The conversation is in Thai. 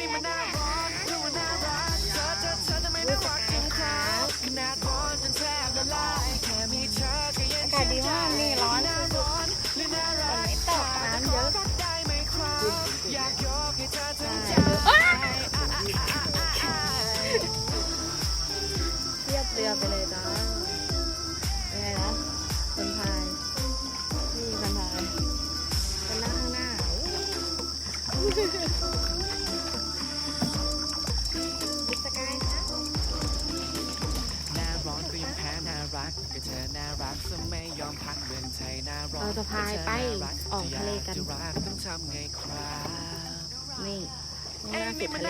นี่มันน่าร้อนดูมันน่ารักเธอเธอเธอจะไม่น่ารักจริงครับขนาดร้อนจนแทบละลายแค่มีเธอก็เย็นอากาศดีมากนี่ร้อนสุดๆฝนไม่ตกน้ำเยอะอยากยกให้เธอถึงใจเทียบเรือไปเลยนะยังไงนะคนพายนี่คนพายคนหน้าข้างหน้า รักก็เธอน่ารักซะไม่ยอมพักเมืองไทยน่าร้อนเราจะพายไปออกทะเลกันต้องทำไงครับนี่หน้าสุดทะเล